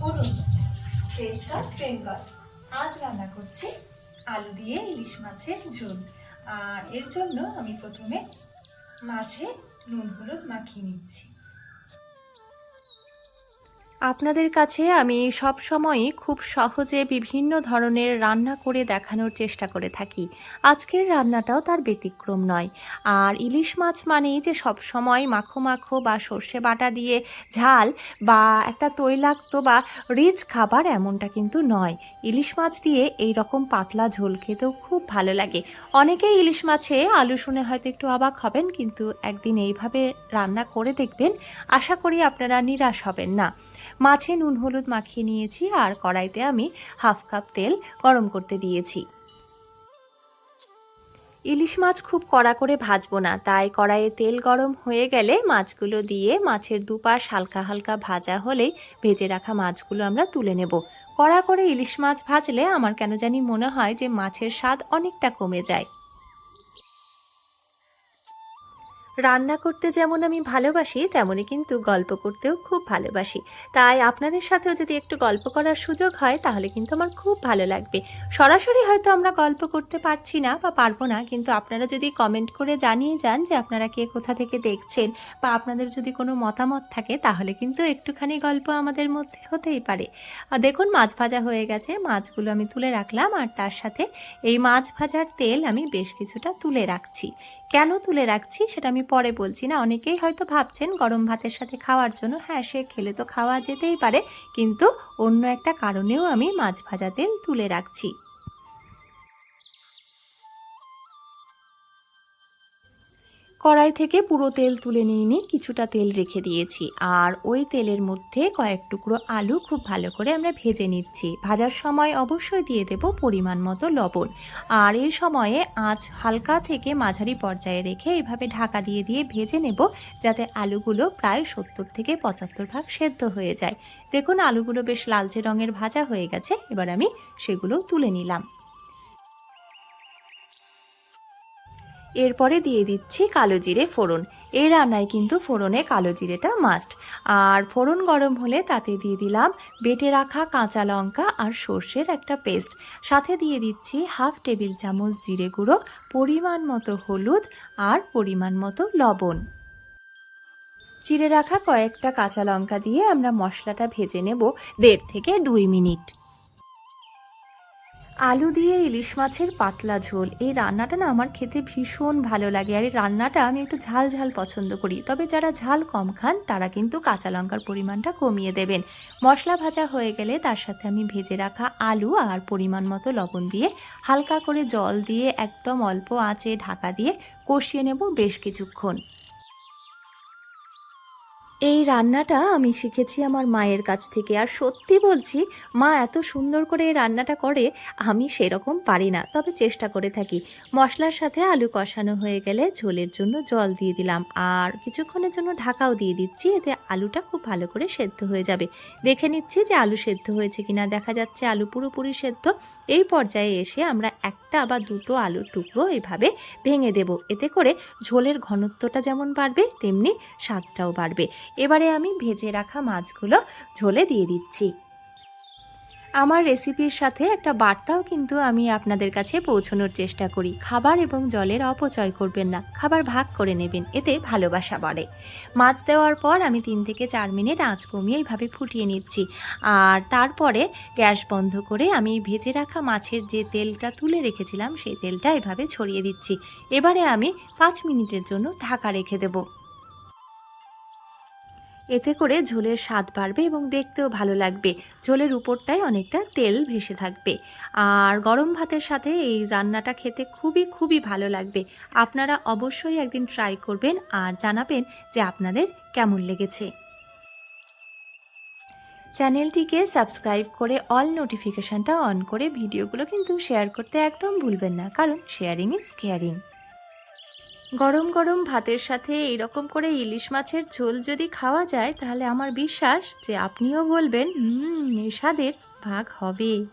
করুন। টেস্টার বেঙ্গল আজ রান্না করছি আলু দিয়ে ইলিশ মাছের ঝোল। আর এর জন্য আমি প্রথমে মাছে নুন হলুদ মাখিয়ে নিচ্ছি। আপনাদের কাছে আমি সব সময়ই খুব সহজে বিভিন্ন ধরনের রান্না করে দেখানোর চেষ্টা করে থাকি। আজকের রান্নাটাও তার ব্যতিক্রম নয়। আর ইলিশ মাছ মানেই যে সব সময় মাখো মাখো বা সর্ষে বাটা দিয়ে ঝাল বা একটা তৈলাক্ত বা রিচ খাবার এমনটা কিন্তু নয়। ইলিশ মাছ দিয়ে এই রকম পাতলা ঝোল খেতেও খুব ভালো লাগে। অনেকেই ইলিশ মাছে আলু শুনে হয়তো একটু অবাক হবেন, কিন্তু একদিন এইভাবে রান্না করে দেখবেন, আশা করি আপনারা নিরাশ হবেন না। মাছে নুন, হলুদ মাখিয়ে নিয়েছি আর কড়াইতে আমি হাফ কাপ তেল গরম করতে দিয়েছি। ইলিশ মাছ খুব কড়া করে ভাজবো না, তাই কড়াইয়ে তেল গরম হয়ে গেলে মাছগুলো দিয়ে মাছের দুপাশ হালকা হালকা ভাজা হলেই ভেজে রাখা মাছগুলো আমরা তুলে নেব। কড়া করে ইলিশ মাছ ভাজলে আমার কেন জানি মনে হয় যে মাছের স্বাদ অনেকটা কমে যায়। রান্না করতে যেমন আমি ভালোবাসি, তেমনই কিন্তু গল্প করতেও খুব ভালোবাসি। তাই আপনাদের সাথেও যদি একটু গল্প করার সুযোগ হয়, তাহলে কিন্তু আমার খুব ভালো লাগবে। সরাসরি হয়তো আমরা গল্প করতে পারছি না বা পারব না, কিন্তু আপনারা যদি কমেন্ট করে জানিয়ে যান যে আপনারা কে কোথা থেকে দেখছেন বা আপনাদের যদি কোনো মতামত থাকে, তাহলে কিন্তু একটুখানি গল্প আমাদের মধ্যে হতেই পারে। দেখুন, মাছ ভাজা হয়ে গেছে, মাছগুলো আমি তুলে রাখলাম, আর তার সাথে এই মাছ ভাজার তেল আমি বেশ কিছুটা তুলে রাখছি। কেন তুলে রাখছি সেটা আমি পরে বলছি না। অনেকেই হয়তো ভাবছেন গরম ভাতের সাথে খাওয়ার জন্য হ্যাঁ সে খেলে তো খাওয়া যেতেই পারে, কিন্তু অন্য একটা কারণেও আমি মাছ ভাজা তেল তুলে রাখছি। কড়াই থেকে পুরো তেল তুলে নিয়ে নিয়ে কিছুটা তেল রেখে দিয়েছি। আর ওই তেলের মধ্যে কয়েক টুকরো আলু খুব ভালো করে আমরা ভেজে নিচ্ছি। ভাজার সময় অবশ্যই দিয়ে দেব পরিমাণ মতো লবণ। আর এই সময়ে আঁচ হালকা থেকে মাঝারি পর্যায়ে রেখে এভাবে ঢাকা দিয়ে দিয়ে ভেজে নেব যাতে আলুগুলো প্রায় সত্তর থেকে পঁচাত্তর ভাগ সেদ্ধ হয়ে যায়। দেখুন, আলুগুলো বেশ লালচে রঙের ভাজা হয়ে গেছে। এবার আমি সেগুলো তুলে নিলাম। এরপরে দিয়ে দিচ্ছি কালো জিরে ফোড়ন। এই রান্নায় কিন্তু ফোড়নে কালো জিরেটা মাস্ট আর ফোড়ন গরম হলে তাতে দিয়ে দিলাম বেটে রাখা কাঁচা লঙ্কা আর সর্ষের একটা পেস্ট সাথে দিয়ে দিচ্ছি হাফ টেবিল চামচ জিরে গুঁড়ো, পরিমাণ মতো হলুদ আর পরিমাণ মতো লবণ। চিড়ে রাখা কয়েকটা কাঁচা লঙ্কা দিয়ে আমরা মশলাটা ভেজে নেব দেড় থেকে দুই মিনিট। আলু দিয়ে ইলিশ মাছের পাতলা ঝোল। এই রান্নাটা না আমার খেতে ভীষণ ভালো লাগে। আর এই রান্নাটা আমি একটু ঝাল ঝাল পছন্দ করি। তবে যারা ঝাল কম খান, তারা কিন্তু কাঁচা লঙ্কার পরিমাণটা কমিয়ে দেবেন। মশলা ভাজা হয়ে গেলে তার সাথে আমি ভেজে রাখা আলু আর পরিমাণ মতো লবণ দিয়ে হালকা করে জল দিয়ে একদম অল্প আঁচে ঢাকা দিয়ে কষিয়ে নেব বেশ কিছুক্ষণ। এই রান্নাটা আমি শিখেছি আমার মায়ের কাছ থেকে। আর সত্যি বলছি, মা এত সুন্দর করে এই রান্নাটা করে, আমি সেরকম পারি না। তবে চেষ্টা করে থাকি। মশলার সাথে আলু কষানো হয়ে গেলে ঝোলের জন্য জল দিয়ে দিলাম। আর কিছুক্ষণের জন্য ঢাকাও দিয়ে দিচ্ছি, এতে আলুটা খুব ভালো করে সেদ্ধ হয়ে যাবে। দেখে নিচ্ছি যে আলু সেদ্ধ হয়েছে কিনা। দেখা যাচ্ছে আলু পুরোপুরি সেদ্ধ। এই পর্যায়ে এসে আমরা একটা বা দুটো আলুর টুকরো এভাবে ভেঙে দেব। এতে করে ঝোলের ঘনত্বটা যেমন বাড়বে, তেমনি স্বাদটাও বাড়বে। এবারে আমি ভেজে রাখা মাছগুলো ঝোলে দিয়ে দিচ্ছি। আমার রেসিপির সাথে একটা বার্তাও কিন্তু আমি আপনাদের কাছে পৌঁছানোর চেষ্টা করি। খাবার এবং জলের অপচয় করবেন না। খাবার ভাগ করে নেবেন। এতে ভালোবাসা বাড়ে। মাছ দেওয়ার পর আমি তিন থেকে চার মিনিট আঁচ কমিয়ে এইভাবে ফুটিয়ে নিচ্ছি। আর তারপরে গ্যাস বন্ধ করে আমি ভেজে রাখা মাছের যে তেলটা তুলে রেখেছিলাম, সেই তেলটা এভাবে ছড়িয়ে দিচ্ছি। এবারে আমি পাঁচ মিনিটের জন্য ঢাকা রেখে দেবো। এতে করে ঝোলের স্বাদ বাড়বে এবং দেখতেও ভালো লাগবে। ঝোলের উপরটায় অনেকটা তেল ভেসে থাকবে। আর গরম ভাতের সাথে এই রান্নাটা খেতে খুবই খুবই ভালো লাগবে। আপনারা অবশ্যই একদিন ট্রাই করবেন আর জানাবেন যে আপনাদের কেমন লেগেছে। চ্যানেলটিকে সাবস্ক্রাইব করে অল নোটিফিকেশানটা অন করে ভিডিওগুলো কিন্তু শেয়ার করতে একদম ভুলবেন না, কারণ শেয়ারিং ইজ কেয়ারিং গরম গরম ভাতের সাথে এইরকম করে ইলিশ মাছের ঝোল যদি খাওয়া যায়, তাহলে আমার বিশ্বাস যে আপনিও বলবেন, হুম এর স্বাদের ভাগ হবে